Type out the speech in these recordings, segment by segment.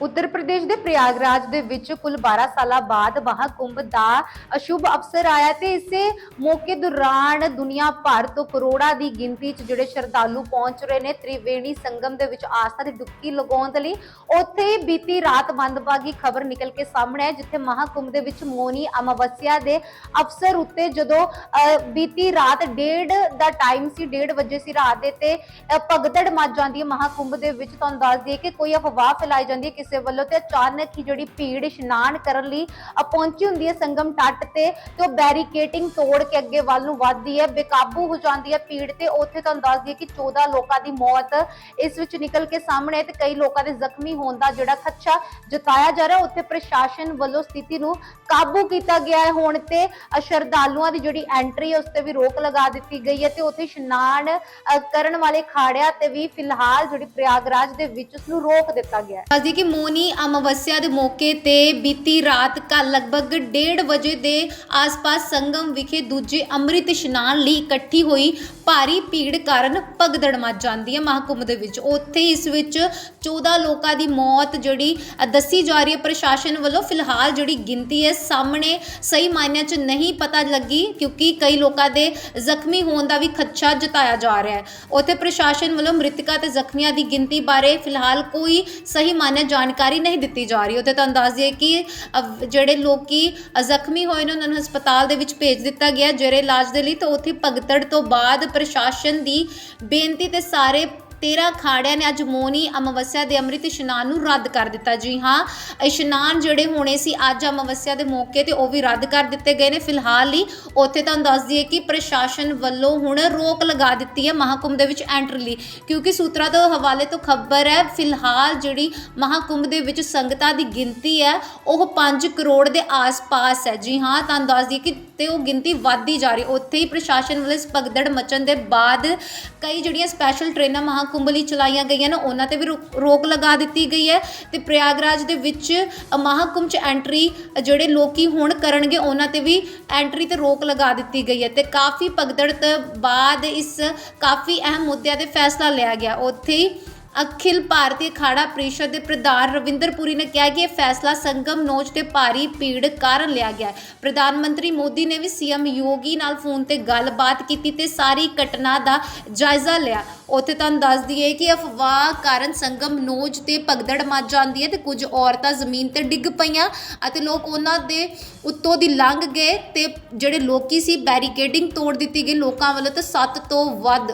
ਉੱਤਰ ਪ੍ਰਦੇਸ਼ ਦੇ ਪ੍ਰਯਾਗਰਾਜ ਦੇ ਵਿੱਚ ਕੁੱਲ 12 ਸਾਲਾਂ ਬਾਅਦ ਮਹਾਕੁੰਭ ਦਾ ਅਸ਼ੁਭ ਅਵਸਰ ਆਇਆ ਤੇ ਇਸੇ ਮੌਕੇ ਦੌਰਾਨ ਦੁਨੀਆ ਭਰ ਤੋਂ ਕਰੋੜਾਂ ਦੀ ਗਿਣਤੀ 'ਚ ਜਿਹੜੇ ਸ਼ਰਧਾਲੂ ਪਹੁੰਚ ਰਹੇ ਨੇ ਤ੍ਰਿਵੇਣੀ ਸੰਗਮ ਦੇ ਵਿੱਚ ਆਸਥਾ ਦੀ ਡੁਬਕੀ ਲਗਾਉਣ ਦੇ ਲਈ। ਉੱਥੇ ਬੀਤੀ ਰਾਤ ਮੰਦਭਾਗੀ ਖਬਰ ਨਿਕਲ ਕੇ ਸਾਹਮਣੇ ਆਈ ਜਿੱਥੇ ਮਹਾਕੁੰਭ ਦੇ ਵਿੱਚ ਮੋਨੀ ਅਮਾਵਸਿਆ ਦੇ ਅਵਸਰ ਉੱਤੇ ਜਦੋਂ ਅਹ, ਬੀਤੀ ਰਾਤ ਡੇਢ ਦਾ ਟਾਈਮ ਸੀ 1:30 ਵਜੇ ਸੀ ਰਾਤ ਦੇ ਤੇ ਅਹ, ਭਗਦੜ ਮਚ ਜਾਂਦੀ ਹੈ ਮਹਾਕੁੰਭ ਦੇ ਵਿੱਚ। ਤੁਹਾਨੂੰ ਦੱਸ ਦਈਏ ਕਿ ਕੋਈ ਅਫਵਾਹ ਫੈਲਾਈ ਜਾਂਦੀ ਹੈ ਕਿਸੇ ਵੱਲੋਂ ਤੇ ਅਚਾਨਕ ਹੀ ਜਿਹੜੀ ਭੀੜ ਇਸ਼ਨਾਨ ਕਰਨ ਲਈ ਪਹੁੰਚੀ ਹੁੰਦੀ ਹੈ ਸੰਗਮ ਤੱਟ ਤੇ ਤੇ ਉਹ ਬੈਰੀਕੇਡਿੰਗ ਤੋੜ ਕੇ ਅੱਗੇ ਵੱਲ ਨੂੰ ਵੱਧਦੀ ਹੈ, ਬੇਕਾਬੂ ਹੋ ਜਾਂਦੀ ਹੈ ਭੀੜ ਤੇ ਉੱਥੇ ਤੁਹਾਨੂੰ ਦੱਸ ਦਈਏ ਕਿ 14 ਲੋਕਾਂ ਦੀ ਮੌਤ ਇਸ ਵਿੱਚ ਨਿਕਲ ਕੇ ਸਾਹਮਣੇ ਤੇ ਕਈ ਲੋਕਾਂ ਦੇ ਜ਼ਖਮੀ ਹੋਣ ਦਾ ਜਿਹੜਾ ਖਦਸ਼ਾ ਜਤਾਇਆ ਜਾ ਰਿਹਾ, ਉੱਥੇ ਪ੍ਰਸ਼ਾਸਨ ਵੱਲੋਂ ਸਥਿਤੀ ਨੂੰ ਕਾਬੂ ਕੀਤਾ ਗਿਆ ਹੈ ਹੁਣ ਤੇ ਸ਼ਰਧਾਲੂਆਂ ਦੀ ਜਿਹੜੀ ਐਂਟਰੀ ਹੈ ਉਸ ਤੇ ਵੀ ਰੋਕ ਲਗਾ ਦਿੱਤੀ ਗਈ ਹੈ ਤੇ ਉੱਥੇ ਇਸ਼ਨਾਨ ਕਰਨ ਵਾਲੇ ਖਾੜਿਆਂ ਤੇ ਵੀ ਫਿਲਹਾਲ ਜਿਹੜੀ ਪ੍ਰਯਾਗਰਾਜ ਦੇ ਵਿੱਚ ਉਸ ਨੂੰ ਰੋਕ ਦਿੱਤਾ ਗਿਆ ਹੈ। ਦੱਸਦੀ ਕਿ ਮੋਨੀ ਅਮਾਵਸਿਆ ਦੇ ਮੌਕੇ ਤੇ ਬੀਤੀ ਰਾਤ ਕੱਲ ਲਗਭਗ 1:30 ਵਜੇ ਦੇ ਆਸ-ਪਾਸ ਸੰਗਮ ਵਿਖੇ ਦੂਜੇ ਅੰਮ੍ਰਿਤ ਇਸ਼ਨਾਨ ਲਈ ਇਕੱਠੀ ਹੋਈ ਭਾਰੀ ਭੀੜ ਕਾਰਨ ਭਗਦੜ ਮਚ ਜਾਂਦੀ ਹੈ ਮਹਾਕੁੰਭ ਦੇ ਵਿੱਚ। ਉੱਥੇ ਇਸ ਵਿੱਚ 14 ਲੋਕਾਂ ਦੀ ਮੌਤ ਜਿਹੜੀ ਦੱਸੀ ਜਾ ਰਹੀ ਹੈ। ਪ੍ਰਸ਼ਾਸਨ ਵੱਲੋਂ ਫਿਲਹਾਲ ਜਿਹੜੀ ਗਿਣਤੀ ਹੈ, ਸਾਹਮਣੇ ਸਹੀ ਮਾਇਨਿਆਂ 'ਚ ਨਹੀਂ ਪਤਾ ਲੱਗੀ ਕਿਉਂਕਿ ਕਈ ਲੋਕਾਂ ਦੇ ਜ਼ਖਮੀ ਹੋਣ ਦਾ ਵੀ ਖਦਸ਼ਾ ਜਤਾਇਆ ਜਾ ਰਿਹਾ ਹੈ। ਉੱਥੇ ਪ੍ਰਸ਼ਾਸਨ ਵੱਲੋਂ ਮ੍ਰਿਤਕਾਂ ਤੇ ਜ਼ਖਮੀਆਂ ਦੀ ਗਿਣਤੀ ਬਾਰੇ ਫਿਲਹਾਲ ਕੋਈ ਸਹੀ ਮਾਨਿਆ ਜਾਣਕਾਰੀ ਨਹੀਂ ਦਿੱਤੀ ਜਾ ਰਹੀ। ਉੱਥੇ ਤੁਹਾਨੂੰ ਦੱਸ ਦਈਏ ਕਿ ਜਿਹੜੇ ਲੋਕੀ ਜ਼ਖਮੀ ਹੋਏ ਨੇ, ਉਹਨਾਂ ਨੂੰ ਹਸਪਤਾਲ ਦੇ ਵਿੱਚ ਭੇਜ ਦਿੱਤਾ ਗਿਆ ਜਿਹੜੇ ਇਲਾਜ ਦੇ ਲਈ। ਤਾਂ ਉੱਥੇ ਭਗਤੜ ਤੋਂ ਬਾਅਦ ਪ੍ਰਸ਼ਾਸਨ ਦੀ ਬੇਨਤੀ ਤੇ ਸਾਰੇ 13 ਅਖਾੜਿਆਂ ਨੇ ਅੱਜ ਮੋਨੀ ਅਮਾਵਸਿਆ ਦੇ ਅੰਮ੍ਰਿਤ ਇਸ਼ਨਾਨ ਨੂੰ ਰੱਦ ਕਰ ਦਿੱਤਾ। ਜੀ ਹਾਂ, ਇਸ਼ਨਾਨ ਜਿਹੜੇ ਹੋਣੇ ਸੀ ਅੱਜ ਅਮਾਵਸਿਆ ਦੇ ਮੌਕੇ ਤੇ ਉਹ ਵੀ ਰੱਦ ਕਰ ਦਿੱਤੇ ਗਏ ਨੇ। ਫਿਲਹਾਲ ਹੀ ਉੱਥੇ ਤੁਹਾਨੂੰ ਦੱਸ ਦਈਏ ਕਿ ਪ੍ਰਸ਼ਾਸਨ ਵੱਲੋਂ ਹੁਣ ਰੋਕ ਲਗਾ ਦਿੱਤੀ ਹੈ ਮਹਾਕੁੰਭ ਦੇ ਵਿੱਚ ਐਂਟਰੀ ਲਈ, ਕਿਉਂਕਿ ਸੂਤਰਾਂ ਤੋਂ ਹਵਾਲੇ ਤੋਂ ਖਬਰ ਹੈ, ਫਿਲਹਾਲ ਜਿਹੜੀ ਮਹਾਕੁੰਭ ਦੇ ਵਿੱਚ ਸੰਗਤਾਂ ਦੀ ਗਿਣਤੀ ਹੈ, ਉਹ 5 ਕਰੋੜ ਦੇ ਆਸ-ਪਾਸ ਹੈ। ਜੀ ਹਾਂ, ਤੁਹਾਨੂੰ ਦੱਸ ਦਈਏ ਕਿ ਤੇ ਉਹ ਗਿਣਤੀ ਵੱਧਦੀ ਜਾ ਰਹੀ ਉੱਥੇ ਹੀ ਪ੍ਰਸ਼ਾਸਨ ਵੱਲੋਂ ਇਸ ਭਗਦੜ ਮਚਣ ਦੇ ਬਾਅਦ ਕਈ ਜਿਹੜੀਆਂ ਸਪੈਸ਼ਲ ਟ੍ਰੇਨਾਂ ਮਹਾਕੁੰਭ ਲਈ ਚਲਾਈਆਂ ਗਈਆਂ ਨੇ ਉਹਨਾਂ ਤੇ ਵੀ ਰੋਕ ਰੋਕ ਲਗਾ ਦਿੱਤੀ ਗਈ ਹੈ ਤੇ ਪ੍ਰਯਾਗਰਾਜ ਦੇ ਵਿੱਚ ਅ, ਮਹਾਕੁੰਭ ਚ ਐਂਟਰੀ ਜਿਹੜੇ ਲੋਕੀ ਹੁਣ ਕਰਨਗੇ ਉਹਨਾਂ ਤੇ ਵੀ ਐਂਟਰੀ ਤੇ ਰੋਕ ਲਗਾ ਦਿੱਤੀ ਗਈ ਹੈ ਤੇ ਕਾਫੀ ਭਗਦੜ ਤੋਂ ਬਾਅਦ ਇਸ ਕਾਫੀ ਅਹਿਮ ਮੁੱਦਿਆਂ ਤੇ ਫੈਸਲਾ ਲਿਆ ਗਿਆ। ਉੱਥੇ ਹੀ ਅਖਿਲ ਭਾਰਤੀ ਅਖਾੜਾ ਪ੍ਰੀਸ਼ਦ ਦੇ ਪ੍ਰਧਾਨ ਰਵਿੰਦਰ ਪੁਰੀ ਨੇ ਕਿਹਾ ਕਿ ਇਹ ਫੈਸਲਾ ਸੰਗਮ ਨੋਚ ਤੇ ਭਾਰੀ ਭੀੜ ਕਾਰਨ ਲਿਆ ਗਿਆ ਹੈ। ਪ੍ਰਧਾਨ ਮੰਤਰੀ ਮੋਦੀ ਨੇ ਵੀ ਸੀਐਮ ਯੋਗੀ ਨਾਲ ਫੋਨ ਤੇ ਗੱਲਬਾਤ ਕੀਤੀ ਤੇ ਸਾਰੀ ਘਟਨਾ ਦਾ ਜਾਇਜ਼ਾ ਲਿਆ। ਉੱਥੇ ਤੁਹਾਨੂੰ ਦੱਸ ਦਈਏ ਕਿ ਅਫਵਾਹ ਕਾਰਨ ਸੰਗਮ ਨੋਜ ਤੇ ਭਗਦੜ ਮਚ ਜਾਂਦੀ ਹੈ ਤੇ ਕੁਝ ਔਰਤਾਂ ਜ਼ਮੀਨ ਤੇ ਡਿੱਗ ਪਈਆਂ ਅਤੇ ਲੋਕ ਉਹਨਾਂ ਦੇ ਉੱਤੋਂ ਦੀ ਲੰਘ ਗਏ ਤੇ ਜਿਹੜੇ ਲੋਕੀ ਸੀ ਬੈਰੀਕੇਡਿੰਗ ਤੋੜ ਦਿੱਤੀ ਗਈ, ਲੋਕਾਂ ਵੱਲੋਂ ਤਾਂ 7 ਤੋਂ ਵੱਧ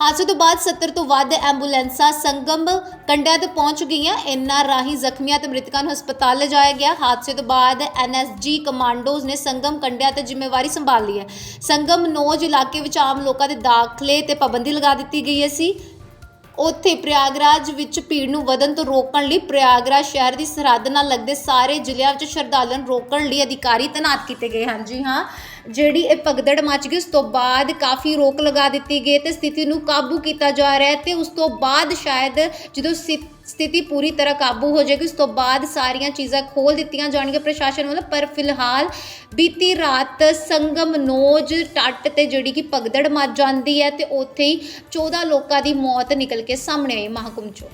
ਹਾਦਸੇ ਤੋਂ ਬਾਅਦ 70 ਤੋਂ ਵੱਧ ਐਂਬੂਲੈਂਸਾਂ ਸੰਗਮ ਕੰਡਿਆਂ ਤੇ ਪਹੁੰਚ ਗਈਆਂ। ਇਨ੍ਹਾਂ ਰਾਹੀਂ ਜ਼ਖਮੀਆਂ ਤੇ ਮ੍ਰਿਤਕਾਂ ਨੂੰ ਹਸਪਤਾਲ ਲਿਜਾਇਆ ਗਿਆ। ਹਾਦਸੇ ਤੋਂ ਬਾਅਦ ਐਨਐਸਜੀ ਕਮਾਂਡੋਜ਼ ਨੇ ਸੰਗਮ ਕੰਡਿਆਂ ਤੇ ਜ਼ਿੰਮੇਵਾਰੀ ਸੰਭਾਲ ਲਈ ਹੈ। ਸੰਗਮ ਨੋਜ ਇਲਾਕੇ ਵਿੱਚ ਆਮ ਲੋਕਾਂ ਦੇ ਦਾਖਲੇ ਤੇ ਪਾਬੰਦੀ ਲਗਾ ਦਿੱਤੀ ਗਈ ਹੈ ਸੀ। ਉੱਥੇ ਪ੍ਰਯਾਗਰਾਜ ਵਿੱਚ ਭੀੜ ਨੂੰ ਵਧਣ ਤੋਂ ਰੋਕਣ ਲਈ ਪ੍ਰਯਾਗਰਾਜ ਸ਼ਹਿਰ ਦੀ ਸਰਹੱਦ ਨਾਲ ਲੱਗਦੇ ਸਾਰੇ ਜ਼ਿਲ੍ਹਿਆਂ ਵਿੱਚ ਸ਼ਰਧਾਲੂਆਂ ਨੂੰ ਰੋਕਣ ਲਈ ਅਧਿਕਾਰੀ ਤੈਨਾਤ ਕੀਤੇ ਗਏ ਹਨ। ਜੀ ਹਾਂ ਜਿਹੜੀ ਇਹ ਭਗਦੜ ਮਚ ਗਈ, ਉਸ ਤੋਂ ਬਾਅਦ ਕਾਫੀ ਰੋਕ ਲਗਾ ਦਿੱਤੀ ਗਈ ਤੇ ਸਥਿਤੀ ਨੂੰ ਕਾਬੂ ਕੀਤਾ ਜਾ ਰਿਹਾ ਹੈ ਤੇ ਉਸ ਤੋਂ ਬਾਅਦ ਸ਼ਾਇਦ ਜਦੋਂ ਸਥਿ- ਸਥਿਤੀ ਪੂਰੀ ਤਰ੍ਹਾਂ ਕਾਬੂ ਹੋ ਜਾਏਗੀ, ਉਸ ਤੋਂ ਬਾਅਦ ਸਾਰੀਆਂ ਚੀਜ਼ਾਂ ਖੋਲ ਦਿੱਤੀਆਂ ਜਾਣਗੀਆਂ ਪ੍ਰਸ਼ਾਸਨ ਵੱਲੋਂ, ਪਰ ਫਿਲਹਾਲ ਬੀਤੀ ਰਾਤ ਸੰਗਮ ਨੋਜ ਟੱਟ ਤੇ ਜਿਹੜੀ ਕਿ ਭਗਦੜ ਮਚ ਜਾਂਦੀ ਹੈ ਤੇ ਉੱਥੇ ਹੀ 14 ਲੋਕਾਂ ਦੀ ਮੌਤ ਨਿਕਲ ਕੇ ਸਾਹਮਣੇ ਆਈ ਮਹਾਕੁੰਭ ਚੋਂ